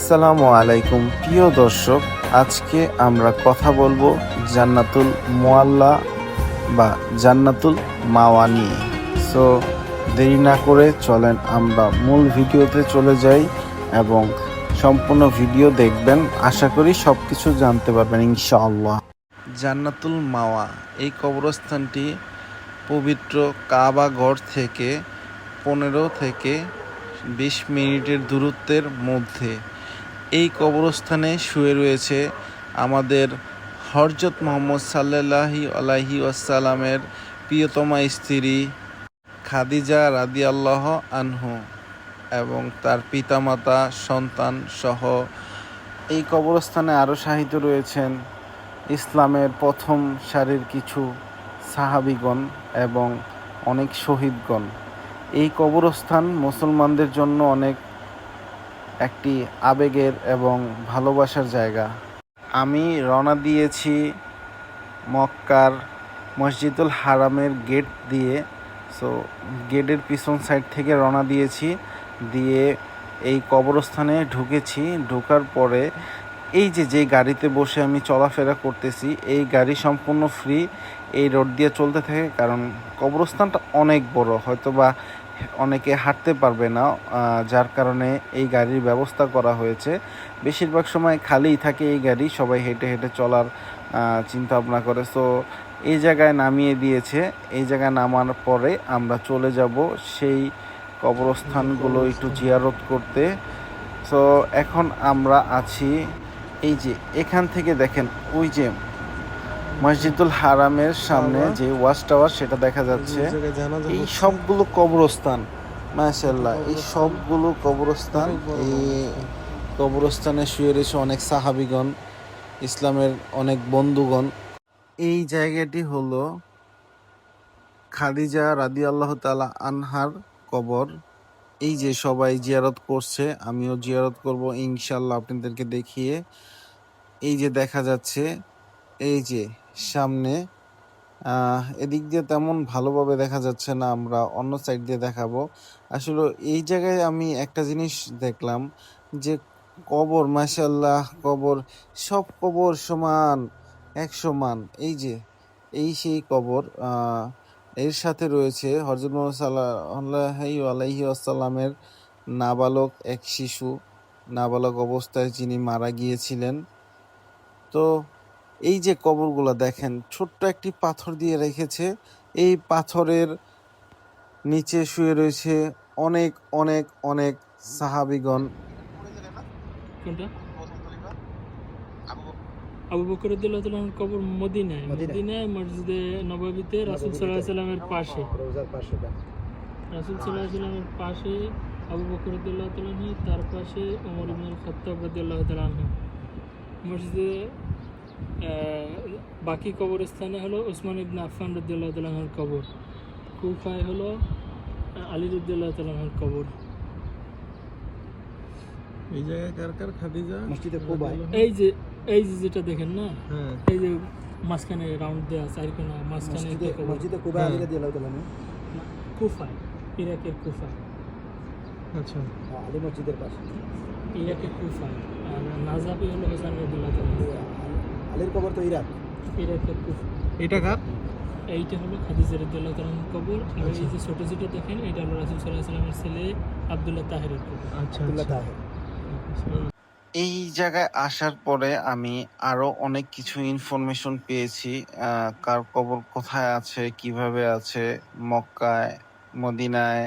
আসসালামু আলাইকুম। প্রিয় দর্শক, আজকে আমরা কথা বলব জান্নাতুল মোয়াল্লা বা জান্নাতুল মাওয়া নিয়ে সো দেরি না করে চলেন আমরা মূল ভিডিওতে চলে যাই এবং সম্পূর্ণ ভিডিও দেখবেন। আশা করি সব কিছু জানতে পারবেন ইনশাআল্লাহ। জান্নাতুল মাওয়া, এই কবরস্থানটি পবিত্র কাবা ঘর থেকে পনেরো থেকে বিশ মিনিটের দূরত্বের মধ্যে। এই কবরস্থানে শুয়ে রয়েছে আমাদের হরজত মোহাম্মদ সাল্লাহি আলাহি আসাল্লামের প্রিয়তমা স্ত্রী খাদিজা রাদিয়াল্লাহ আনহু এবং তার পিতামাতা, সন্তান সহ এই কবরস্থানে আরও সাহিত্য রয়েছেন ইসলামের প্রথম সারির কিছু সাহাবিগণ এবং অনেক শহীদগণ। এই কবরস্থান মুসলমানদের জন্য অনেক একটি আবেগের এবং ভালোবাসার জায়গা। আমি রওনা দিয়েছি মক্কার মসজিদুল হারামের গেট দিয়ে। সো গেটের পিছন সাইড থেকে রওনা দিয়েছি। দিয়ে এই কবরস্থানে ঢুকেছি। ঢোকার পরে এই যে যে গাড়িতে বসে আমি চলাফেরা করতেছি, এই গাড়ি সম্পূর্ণ ফ্রি এই রোড দিয়ে চলতে থাকে কারণ কবরস্থানটা অনেক বড়। হয়তো বা অনেকে হাঁটতে পারবে না যার কারণে এই গাড়ির ব্যবস্থা করা হয়েছে। বেশিরভাগ সময় খালিই থাকে এই গাড়ি, সবাই হেঁটে হেঁটে চলার চিন্তা ভাবনা করে। সো এই জায়গায় নামিয়ে দিয়েছে। এই জায়গায় নামার পরে আমরা চলে যাব সেই কবরস্থানগুলো একটু জিয়ারত করতে। সো এখন আমরা আছি এই যে এখান থেকে দেখেন, ওই যে মসজিদুল হারামের সামনে যে ওয়াচ টাওয়ার সেটা দেখা যাচ্ছে। এই সবগুলো কবরস্থান মাশাল্লাহ এই সবগুলো কবরস্থান এই কবরস্থানে শুয়ে রয়েছে অনেক সাহাবিগণ ইসলামের অনেক বন্ধুগণ। এই জায়গাটি হলো খাদিজা রাদি আল্লাহ তালা আনহার কবর। এই যে সবাই জিয়ারত করছে আমিও জিয়ারত করব ইনশাল্লাহ আপনাদেরকে দেখিয়ে। এই যে দেখা যাচ্ছে এই যে সামনে এদিক দিয়ে তেমন ভালোভাবে দেখা যাচ্ছে না, আমরা অন্য সাইড দিয়ে দেখাবো। আসলে এই জায়গায় আমি একটা জিনিস দেখলাম যে কবর মাশাল্লাহ কবর, সব কবর সমান, এক সমান। এই যে, এই সেই কবর এর সাথে রয়েছে হজরত মোহাম্মদ আলাইহি নাবালক এক শিশু, নাবালক অবস্থায় যিনি মারা গিয়েছিলেন। তো এই যে কবরগুলো দেখেন ছোট্ট একটি পাথর দিয়ে রেখেছে। এই পাথরের নিচে শুয়ে রয়েছে অনেক অনেক অনেক সাহাবিগণ। আবু বকর। উদ্দুল্লাহ কবর মদিনায়। মদিনায়। মসজিদে নবাবিতে রাসুল সাল্লাহ সাল্লামের পাশে। রাসুল সাল্লাহ সাল্লামের পাশে আবু বকর উদ্দুল্লাহ তার পাশে ওমর ইবনুল খত্তাব রদুল্লাহ তালাহু মসজিদে বাকি কবরস্থানে হলো ওসমান ইবনে আফফান রদুল্লাহ তালাহর কবর। কুফায় হলো আলী রদুল্লাহ তালাহর কবর। এই জায়গায় কার কার? খাদিজা? মসজিদে কুবায় এই যে এই যে যেটা দেখেন না হ্যাঁ। এই যে মাঝখানে রাউন্ড দেওয়া চারকোনা মাঝখানে মসজিদে কুবায় আলী রাদিয়াল্লাহু তাআলা আনহু। কুফায় ইরাকের কুফায়। আচ্ছা। হ্যাঁ, আলী মসজিদের পাশে। ইরাকের কুফায় আর নাজাবি হলো হোসেন রদুল্লাহ আলীর কবর তো ইরাক। ইরাকের কুফা এটা কার? এইটা হলো খাদিজা রদুল্লাহ তালার কবর। আর এই যে ছোটো ছোটো দেখেন এটা হলো রাসুল সাল্লাহ সাল্লামের ছেলে আবদুল্লাহ তাহেরের কবর। আচ্ছা আব্দুল্লাহ আচ্ছা। তাহের। এই জায়গায় আসার পরে আমি আরও অনেক কিছু ইনফরমেশন পেয়েছি কার কবর কোথায় আছে কীভাবে আছে মক্কায় মদিনায়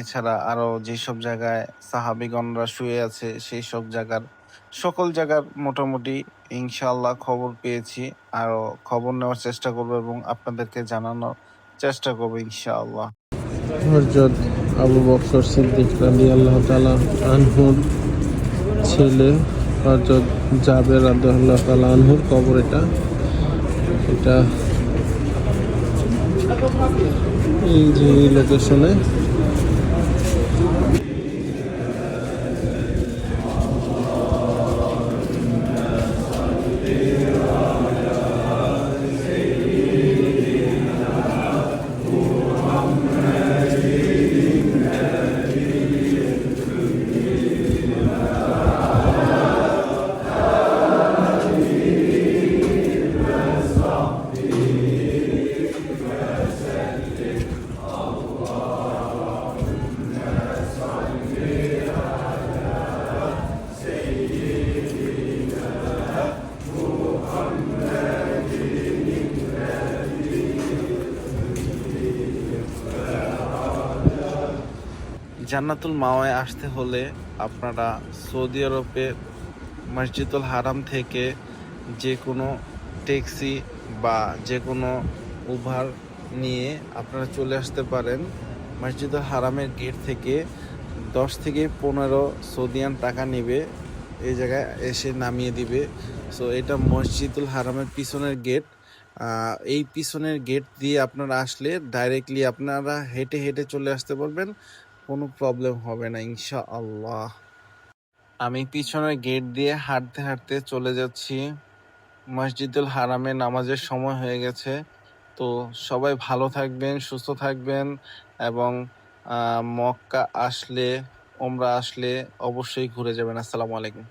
এছাড়া আরও যেসব জায়গায় সাহাবিগণরা শুয়ে আছে সেই সব জায়গার সকল জায়গার মোটামুটি ইনশাআল্লাহ খবর পেয়েছি আরও খবর নেওয়ার চেষ্টা করব এবং আপনাদেরকে জানানোর চেষ্টা করব ইনশাআল্লাহ। হজরত আবু বকর সিদ্দিক রাদি আল্লাহ তালা আনহুর ছেলে হজরত জাবের রাদি আল্লাহ তালা আনহুর কবর এটা। এটা এই যে লোকেশনে জান্নাতুল মাওয়ায় আসতে হলে আপনারা সৌদি আরবে, মসজিদুল হারাম থেকে যে কোনো ট্যাক্সি বা যে কোনো উবার নিয়ে আপনারা চলে আসতে পারেন। মসজিদুল হারামের গেট থেকে দশ থেকে পনেরো সৌদিয়ান টাকা নেবে, এই জায়গায় এসে নামিয়ে দিবে। সো এটা মসজিদুল হারামের পিছনের গেট। এই পিছনের গেট দিয়ে আপনারা আসলে ডাইরেক্টলি আপনারা হেঁটে হেঁটে চলে আসতে পারবেন। কোনো প্রবলেম হবে না ইনশা আল্লাহ আমি পিছনের গেট দিয়ে হাঁটতে হাঁটতে চলে যাচ্ছি। মসজিদুল হারামে নামাজের সময় হয়ে গেছে। তো সবাই ভালো থাকবেন, সুস্থ থাকবেন এবং মক্কা আসলে ওমরা আসলে অবশ্যই ঘুরে যাবেন। আসসালামু আলাইকুম।